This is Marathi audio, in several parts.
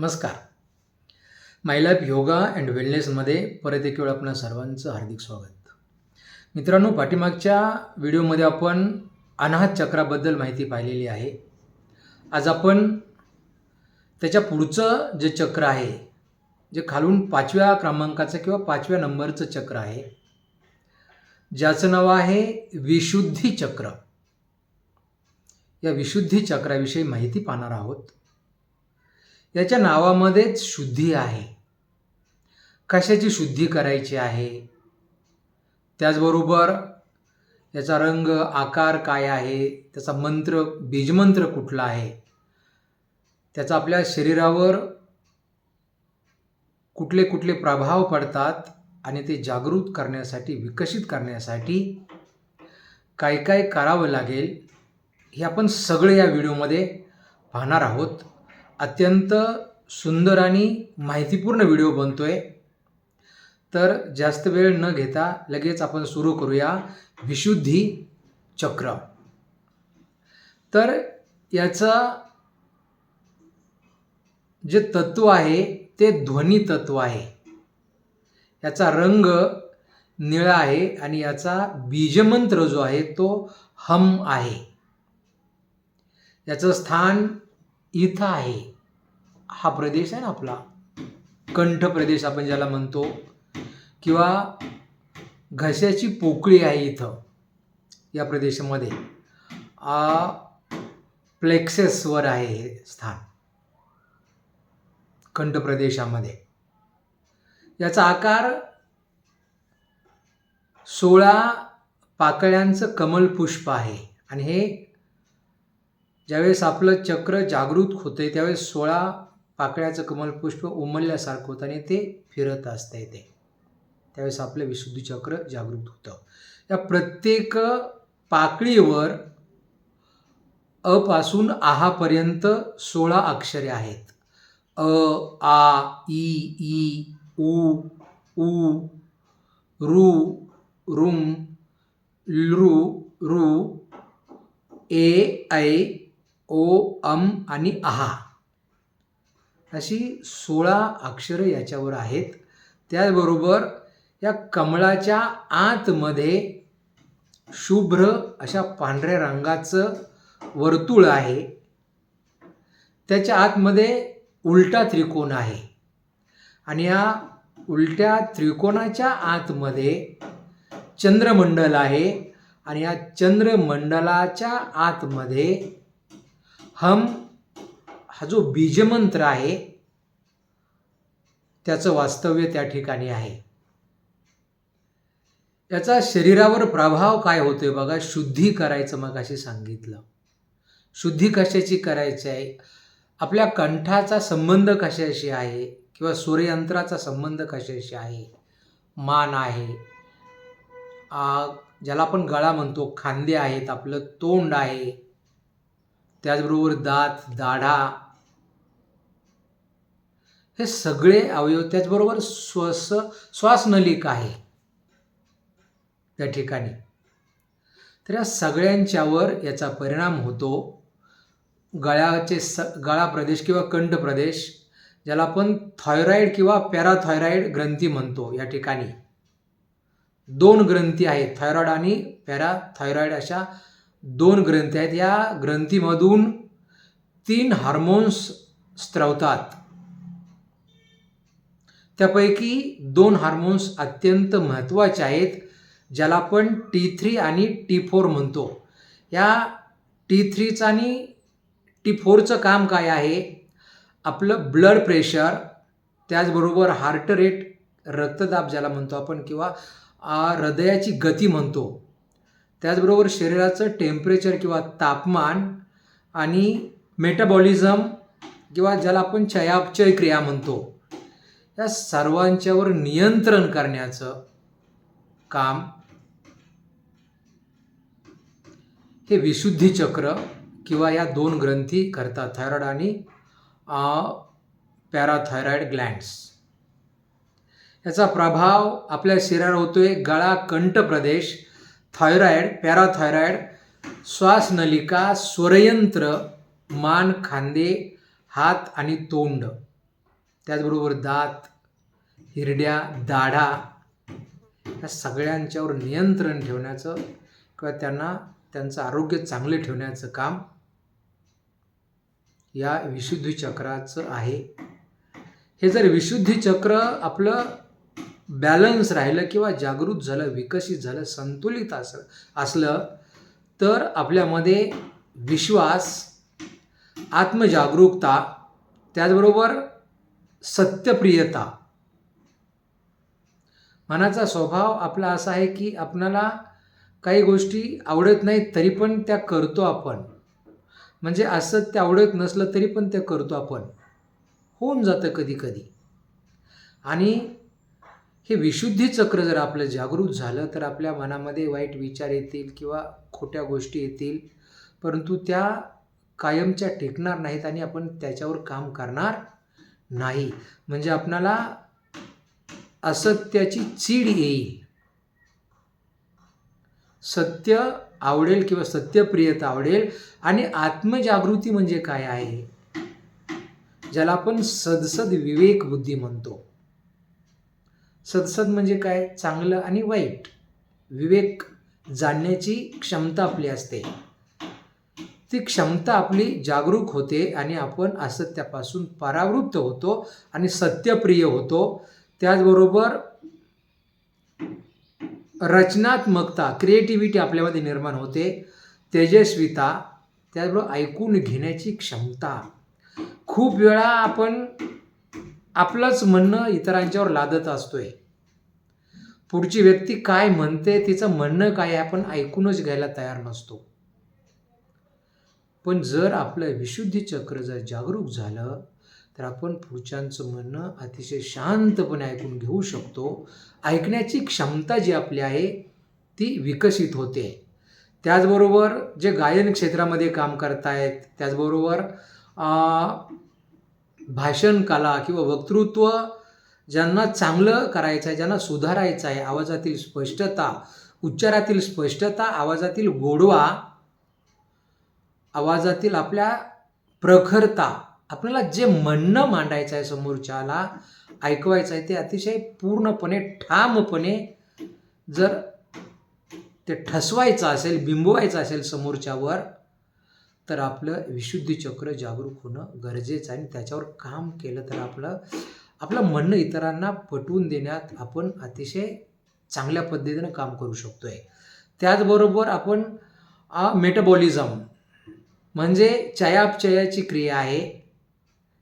नमस्कार. माय लाईफ योगा अँड वेलनेसमध्ये परत एक वेळ आपल्या सर्वांचं हार्दिक स्वागत. मित्रांनो पाठीमागच्या व्हिडिओमध्ये आपण अनाहत चक्राबद्दल माहिती पाहिलेली आहे. आज आपण त्याच्या पुढचं जे चक्र आहे जे खालून पाचव्या क्रमांकाचं किंवा पाचव्या नंबरचं चक्र आहे ज्याचं नाव आहे विशुद्धी चक्र. या विशुद्धी चक्राविषयी माहिती पाहणार आहोत. याच्या नावामध्येच शुद्धी आहे. कशाची शुद्धी करायची आहे? त्याचबरोबर याचा रंग आकार काय आहे? त्याचा मंत्र बीजमंत्र कुठला आहे? त्याचा आपल्या शरीरावर कुठले कुठले प्रभाव पडतात आणि ते जागृत करण्यासाठी विकसित करण्यासाठी काय काय करावं लागेल हे आपण सगळे या व्हिडिओमध्ये पाहणार आहोत. अत्यंत सुंदर आणि माहितीपूर्ण व्हिडिओ बनतो आहे तर जास्त वेळ न घेता लगेच आपण सुरू करूया विशुद्धी चक्र. तर याचं जे तत्व आहे ते ध्वनी तत्व आहे. याचा रंग निळा आहे आणि याचा बीजमंत्र जो आहे तो हम आहे. याचं स्थान इथं आहे. हा प्रदेश आहे ना आपला. कंठ प्रदेश आपण ज्याला म्हणतो. किंवा घशाची पोकळी आहे इथं या प्रदेशामध्ये. प्लेक्सेसवर आहे हे स्थान. कंठ प्रदेशामध्ये. याचा आकार सोळा पाकळ्यांचं कमल पुष्प आहे. आणि हे ज्यावेळेस आपलं चक्र जागृत होते त्यावेळेस सोळा पाकळ्याचं कमलपुष्प उमलल्यासारखं होतं आणि ते फिरत असतं ते. त्यावेळेस आपलं विशुद्धी चक्र जागृत होतं. या प्रत्येक पाकळीवर अपासून आहापर्यंत सोळा अक्षरे आहेत. अ आ ई ई उ उ रु रुम लृ रु ए ऐ ओ अम आणि आहा. अशी सोळा अक्षरं याच्यावर आहेत. त्याचबरोबर या कमळाच्या आतमध्ये शुभ्र अशा पांढऱ्या रंगाचं वर्तुळ आहे. त्याच्या आतमध्ये उलटा त्रिकोण आहे. आणि या उलट्या त्रिकोणाच्या आतमध्ये चंद्रमंडल आहे. आणि या चंद्रमंडलाच्या आतमध्ये हम हा जो बीजमंत्र आहे त्याचं वास्तव्य त्या ठिकाणी आहे. याचा शरीरावर प्रभाव काय होतोय बघा? शुद्धी करायचं मग अशी सांगितलं. शुद्धी कशाची करायची आहे? आपल्या कंठाचा संबंध कशाशी आहे? किंवा सूर्ययंत्राचा संबंध कशाशी आहे? मान आहे. ज्याला आपण गळा म्हणतो खांदे आहेत आपलं तोंड आहे. त्याचबरोबर दात दाढा हे सगळे अवयव त्याचबरोबर श्वास श्वासनलिका आहे. त्या ठिकाणी. तर या सगळ्यांच्यावर याचा परिणाम होतो गळ्याचे स गळा प्रदेश किंवा कंठ प्रदेश ज्याला आपण थायरॉईड किंवा पॅराथायरॉईड ग्रंथी म्हणतो या ठिकाणी. दोन ग्रंथी आहेत थायरॉईड आणि पॅराथायरॉईड अशा दोन ग्रंथी आहेत. या ग्रंथीमधून तीन हार्मोन्स स्त्रवतात. त्यापैकी दोन हार्मोन्स अत्यंत महत्त्वाचे आहेत ज्याला आपण टी थ्री आणि टी फोर म्हणतो. या टी थ्रीचं आणि टी फोरचं काम काय आहे? आपलं ब्लड प्रेशर त्याचबरोबर हार्ट रेट रक्तदाब ज्याला म्हणतो आपण किंवा हृदयाची गती म्हणतो. त्याचबरोबर शरीराचं टेम्परेचर किंवा तापमान आणि मेटाबॉलिझम किंवा ज्याला आपण चयापचय क्रिया म्हणतो या सर्वांच्यावर नियंत्रण करण्याचं काम हे विशुद्धी चक्र किंवा या दोन ग्रंथी करतात थायरॉइड आणि पॅराथायरॉइड ग्लँड्स याचा प्रभाव आपल्या शरीरावर होतोय गळा कंठ प्रदेश थायरॉइड पॅराथायरॉइड श्वासनलिका स्वरयंत्र मान खांदे हात आणि तोंड. त्याचबरोबर दात हिरड्या दाढा या सगळ्यांच्यावर नियंत्रण ठेवण्याचं किंवा त्यांना त्यांचं आरोग्य चांगले ठेवण्याचं काम या विशुद्धी चक्राचं आहे. हे जर विशुद्धी चक्र आपलं बॅलन्स राहिलं किंवा जागृत झालं विकसित झालं संतुलित असं असलं तर आपल्यामध्ये विश्वास आत्मजागरूकता त्याचबरोबर सत्यप्रियता. मनाचा स्वभाव आपला असा आहे की आपणाला काही गोष्टी आवडत नाहीत तरी पण त्या करतो आपण. म्हणजे असं ते आवडत नसलं तरी पण ते करतो आपण. होऊन जातं कधी कधी आणि हे विशुद्धी चक्र जर आपलं जागृत झालं तर आपल्या मनामध्ये वाईट विचार येतील किंवा खोट्या गोष्टी येतील. परंतु त्या कायमच्या टिकणार नाहीत आणि आपण त्याच्यावर काम करणार नाही. म्हणजे आपणाला असत्याची चीड येईल. सत्य आवडेल किंवा सत्यप्रियता आवडेल आणि आत्मजागृती म्हणजे काय आहे? ज्याला आपण सदसद विवेक बुद्धी म्हणतो. सदसद म्हणजे काय? चांगलं आणि वाईट. विवेक जाणण्याची क्षमता आपली असते. ती क्षमता आपली जागरूक होते आणि आपण असत्यापासून परावृत्त होतो आणि सत्यप्रिय होतो. त्याचबरोबर रचनात्मकता क्रिएटिव्हिटी आपल्यामध्ये निर्माण होते. तेजस्विता त्याचबरोबर ऐकून घेण्याची क्षमता. खूप वेळा आपण आपलंच म्हणणं इतरांच्यावर लादत असतोय. पुढची व्यक्ती काय म्हणते तिचं म्हणणं काय आपण ऐकूनच घ्यायला तयार नसतो. पण जर आपलं विशुद्धी चक्र जर जागरूक झालं तर आपण पुढच्यांचं म्हणणं अतिशय शांतपणे ऐकून घेऊ शकतो. ऐकण्याची क्षमता जी आपली आहे ती विकसित होते. त्याचबरोबर जे गायन क्षेत्रामध्ये काम करतायत त्याचबरोबर भाषण कला किंवा वक्तृत्व ज्यांना चांगलं करायचं आहे ज्यांना सुधारायचं आहे आवाजातील स्पष्टता उच्चारातील स्पष्टता आवाजातील गोडवा आवाजातील आपल्या प्रखरता आपल्याला जे म्हणणं मांडायचं आहे समोरच्याला ऐकवायचं आहे ते अतिशय पूर्णपणे ठामपणे जर ते ठसवायचं असेल बिंबवायचं असेल समोरच्यावर तर आपलं विशुद्धी चक्र जागरूक होणं गरजेचं आहे आणि त्याच्यावर काम केलं तर आपलं आपलं म्हणणं इतरांना पटवून देण्यात आपण अतिशय चांगल्या पद्धतीनं काम करू शकतो आहे त्याचबरोबर आपण मेटाबॉलिझम म्हणजे चयापचयाची क्रिया आहे.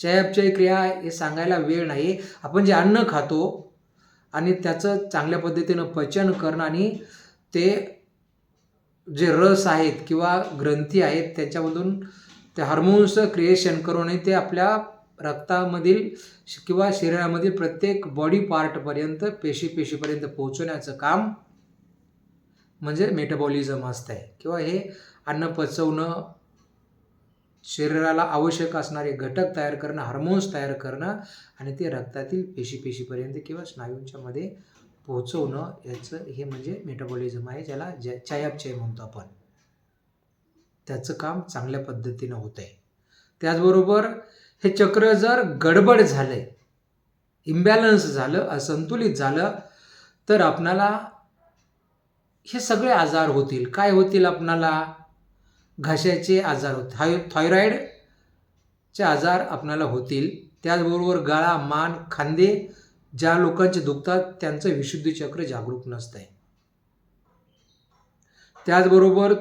चयापचय क्रिया हे सांगायला वेळ नाही. आपण जे अन्न खातो आणि त्याचं चांगल्या पद्धतीनं पचन करणं आणि ते जे रस आहेत किंवा ग्रंथी आहेत त्याच्यामधून ते हार्मोन्सचं क्रिएशन करून ते आपल्या रक्तामधील किंवा शरीरामधील प्रत्येक बॉडी पार्टपर्यंत पेशी पेशीपर्यंत पोहोचवण्याचं काम म्हणजे मेटाबॉलिझम असतं आहे किंवा हे अन्न पचवणं शरीराला आवश्यक असणारे घटक तयार करणं हार्मोन्स तयार करणं आणि ते रक्तातील पेशी पेशीपर्यंत किंवा स्नायूंच्यामध्ये पोहोचवणं याचं हे म्हणजे मेटाबॉलिझम आहे ज्याला ज चयापचय म्हणतो आपण. त्याचं काम चांगल्या पद्धतीनं होत आहे त्याचबरोबर हे चक्र जर गडबड झालं इम्बॅलन्स झालं असंतुलित झालं तर आपणाला हे सगळे आजार होतील. काय होतील आपणाला? घशाचे आजार होत थाय थायरॉईडचे आजार आपणाला होतील. त्याचबरोबर गळा मान खांदे ज्या लोकांचे दुखतात त्यांचं विशुद्धी चक्र जागरूक नसतंय. त्याचबरोबर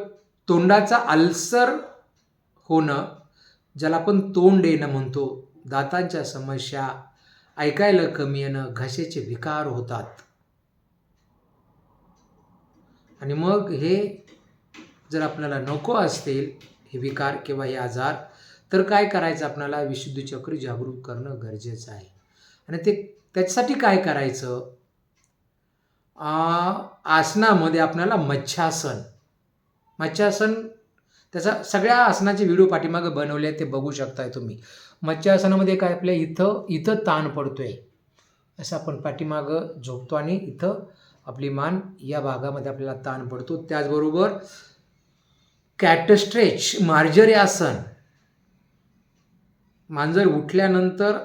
तोंडाचा अल्सर होणं ज्याला आपण तोंड येणं म्हणतो दातांच्या समस्या ऐकायला कमी येणं घशाचे विकार होतात. आणि मग हे जर आपल्याला नको असतील हे विकार किंवा हे आजार तर काय करायचं आपल्याला? विशुद्धी चक्र जागरूक करणं गरजेचं आहे. आणि ते त्याच्यासाठी काय करायचं? आसनामध्ये आपल्याला मच्छासन. मच्छासन त्याचा सगळ्या आसनाचे व्हिडिओ पाठीमागं बनवले ते बघू शकताय तुम्ही. मच्छासनामध्ये काय आपल्या इथं इथं ताण पडतो आहे असं आपण पाठीमागं झोपतो आणि इथं आपली मान या भागामध्ये आपल्याला ताण पडतो. त्याचबरोबर कॅटस्ट्रेच मार्जरी आसन. मांजर उठल्यानंतर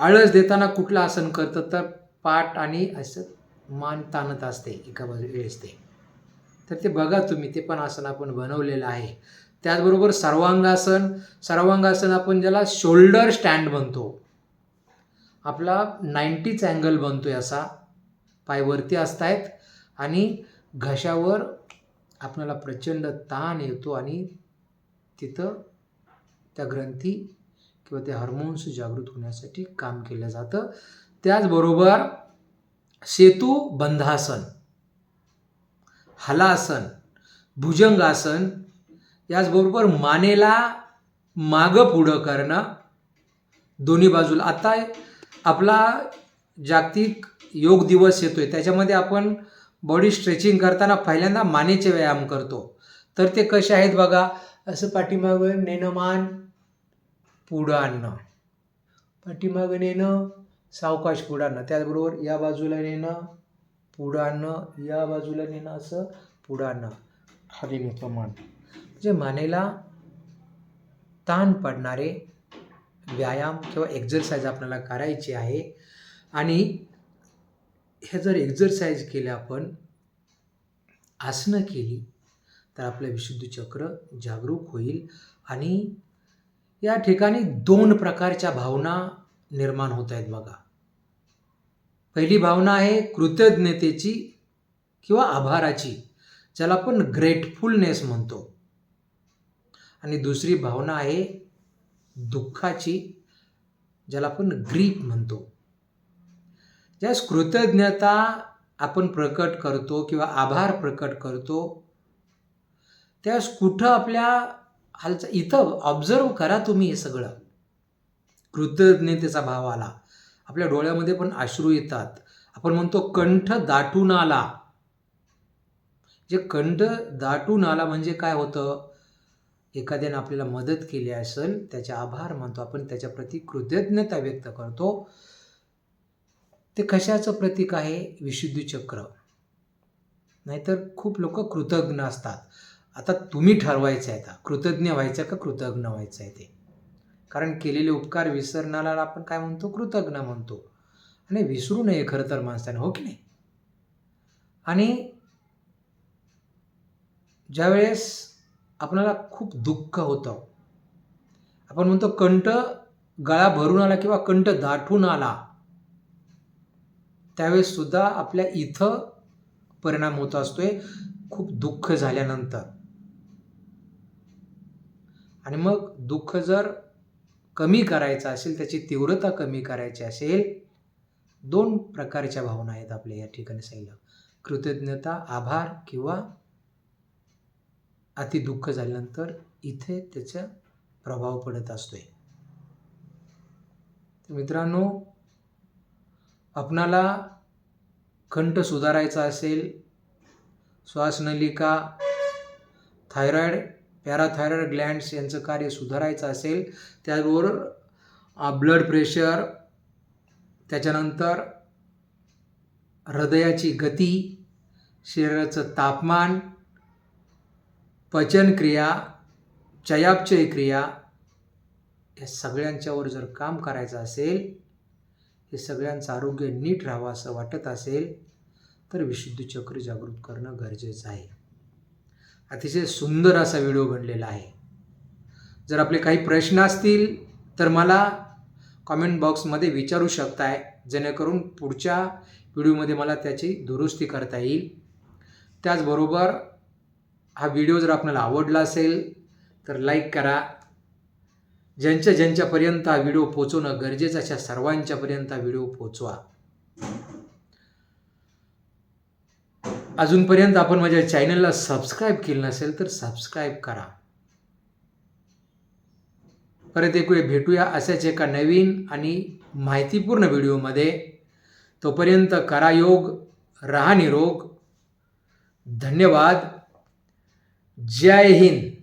आळस देताना कुठलं आसन करतं तर पाठ आणि असं मान ताणत असते एका बाजू वेळेस ते तर ते बघा तुम्ही ते पण आसन आपण बनवलेलं आहे. त्याचबरोबर सर्वांगासन सर्वांगासन आपण ज्याला शोल्डर स्टँड म्हणतो आपला नाईन्टीच अँगल बनतोय असा. पायवरती असतायत आणि घशावर आपल्याला प्रचंड ताण येतो आणि तिथं त्या ग्रंथी किंवा ते हार्मोन्स जागृत होण्यासाठी काम केलं जातं. त्याचबरोबर सेतू बंधासन हलासन भुजंगासन याचबरोबर मानेला मागं पुढं करणं दोन्ही बाजूला. आता आपला जागतिक योग दिवस येतोय. त्याच्यामध्ये आपण बॉडी स्ट्रेचिंग करताना पहिल्यांदा मानेचे व्यायाम करतो. तर ते कसे आहेत बघा. असं पाठीमागं नेणं मान पुढं आणणं पाठीमागं नेणं सावकाश पुढं आणणं त्याचबरोबर या बाजूला नेणं पुढं आणणं या बाजूला नेणं असं पुढं आणणं खाली नेतो मान. म्हणजे मानेला ताण पडणारे व्यायाम किंवा एक्झरसाइज आपल्याला करायची आहे आणि हे जर एक्झरसाइज केलं आपण आसनं केली तर आपलं विशुद्ध चक्र जागरूक होईल आणि या ठिकाणी दोन प्रकारच्या भावना निर्माण होत आहेत बघा. पहिली भावना आहे कृतज्ञतेची किंवा आभाराची ज्याला आपण ग्रेटफुलनेस म्हणतो. आणि दुसरी भावना आहे दुःखाची ज्याला आपण ग्रीप म्हणतो. ज्यास कृतज्ञता आपण प्रकट करतो किंवा आभार प्रकट करतो त्यास कुठं आपल्या हालचा इथं ऑब्झर्व करा तुम्ही हे सगळं. कृतज्ञतेचा भाव आला. आपल्या डोळ्यामध्ये पण अश्रू येतात. आपण म्हणतो कंठ दाटून आला. जे कंठ दाटून आला म्हणजे काय होतं? एखाद्याने आपल्याला मदत केली असेल त्याचे आभार मानतो. आपण त्याच्याप्रती कृतज्ञता व्यक्त करतो. ते कशाचं प्रतीक आहे? विशुद्धी चक्र. नाहीतर खूप लोक कृतज्ञ असतात. आता तुम्ही ठरवायचं आहे आता. कृतज्ञ व्हायचं का कृतज्ञ व्हायचं आहे ते? कारण केलेले उपकार विसरणाला आपण काय म्हणतो? कृतज्ञ म्हणतो. आणि विसरू नये खरं तर माणसाने हो की नाही? आणि ज्यावेळेस आपल्याला खूप दुःख होतं आपण म्हणतो कंठ गळा भरून आला किंवा कंठ दाटून आला त्यावेळेस सुद्धा आपल्या इथं परिणाम होत असतोय. खूप दुःख झाल्यानंतर. आणि मग दुःख जर कमी करायचं असेल त्याची तीव्रता कमी करायची असेल दोन प्रकारच्या भावना आहेत आपल्या या ठिकाणी सांगितलं कृतज्ञता आभार किंवा अति दुःख झाल्यानंतर इथे त्याचा प्रभाव पडत असतोय. मित्रांनो आपणाला कंठ सुधारायचा असेल श्वासनलिका थायरॉईड पॅराथायरॉईड ग्लँड्स यांचं कार्य सुधारायचं असेल त्याचबरोबर ब्लड प्रेशर त्याच्यानंतर हृदयाची गती शरीराचं तापमान पचनक्रिया चयापचय क्रिया या सगळ्यांच्यावर जर काम करायचं असेल हे सगळ्यांचं आरोग्य नीट राहावं असं वाटत असेल तर विशुद्ध चक्र जागृत करणं गरजेचं आहे. अतिशय सुंदर असा व्हिडिओ बनलेला आहे. जर आपले काही प्रश्न असतील तर मला कॉमेंट बॉक्समध्ये विचारू शकताय जेणेकरून पुढच्या व्हिडिओमध्ये मला त्याची दुरुस्ती करता येईल. त्याचबरोबर हा व्हिडिओ जर आपल्याला आवडला असेल तर लाईक करा. ज्यांच्या ज्यांच्यापर्यंत हा व्हिडिओ पोचवणं गरजेचं अशा सर्वांच्यापर्यंत हा व्हिडिओ पोचवा अजूनपर्यंत आपण माझ्या चॅनलला सबस्क्राईब केलं नसेल तर सबस्क्राईब करा. परत एकवेळ भेटूया अशाच एका नवीन आणि माहितीपूर्ण व्हिडिओमध्ये. तोपर्यंत करा योग रहा निरोग. धन्यवाद. जय हिंद.